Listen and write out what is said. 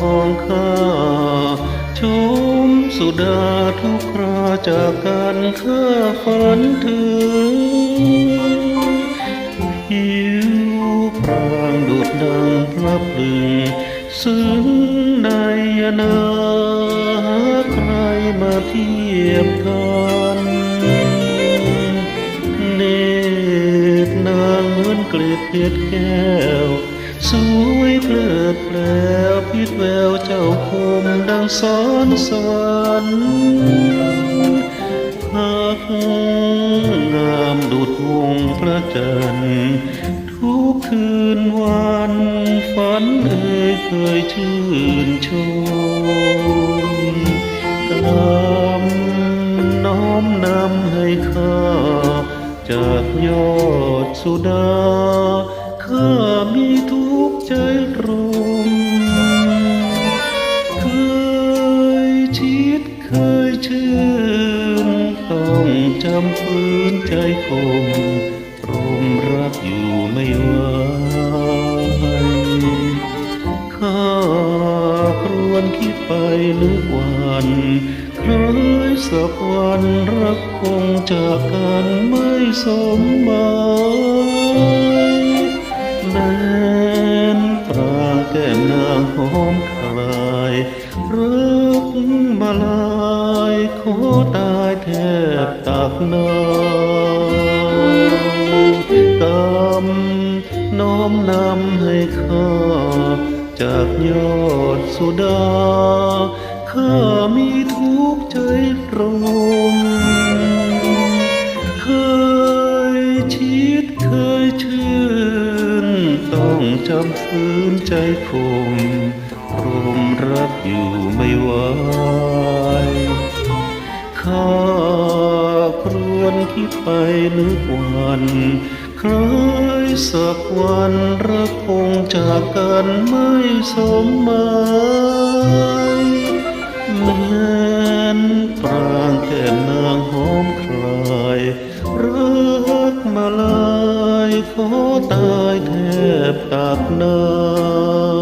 ของข้าชมสุดาทุกราจากกันข้าฝันถึงผิวพรางดูดดังพระพลึงซึ้งในยนาใครมาเทียบกันเนตรนางเหมือนเกล็ดเพชรแก้ว สวยเพลิดแปลว พิดแววเจ้าคมดังสอนสวรรค์พักงามดุดวงพระจันทร์ทุกคืนวันฝันเอ่ยเคยชื่นชมกำน้อมนำให้ข้า จากยอดสุดาข้ามีทุ ชื่นต้องจำฝืนใจคงรมรักอยู่ไม่ไหวข้าครวนคิดไปนึกวันเคยสักวันรักคงจากกันไม่สมหมายแม้นปราแก้มนางหอมคลายรักมาลาย ขอตายแทบตักน้ำกำน้อมนำให้ข้า จากยอดสุดา ข้ามีทุกข์ใจตรมเคยชิดเคยชื่น ต้องจำฝืนใจคมรมรักอยู่ไม่ไหว ข้าครวนคิดไปนึกวันเคยสักวันรักคงจากกันไม่สมหมายแม้นปรางแก้มนางหอมคลายรักมาลายขอตายแทบตักน้ำ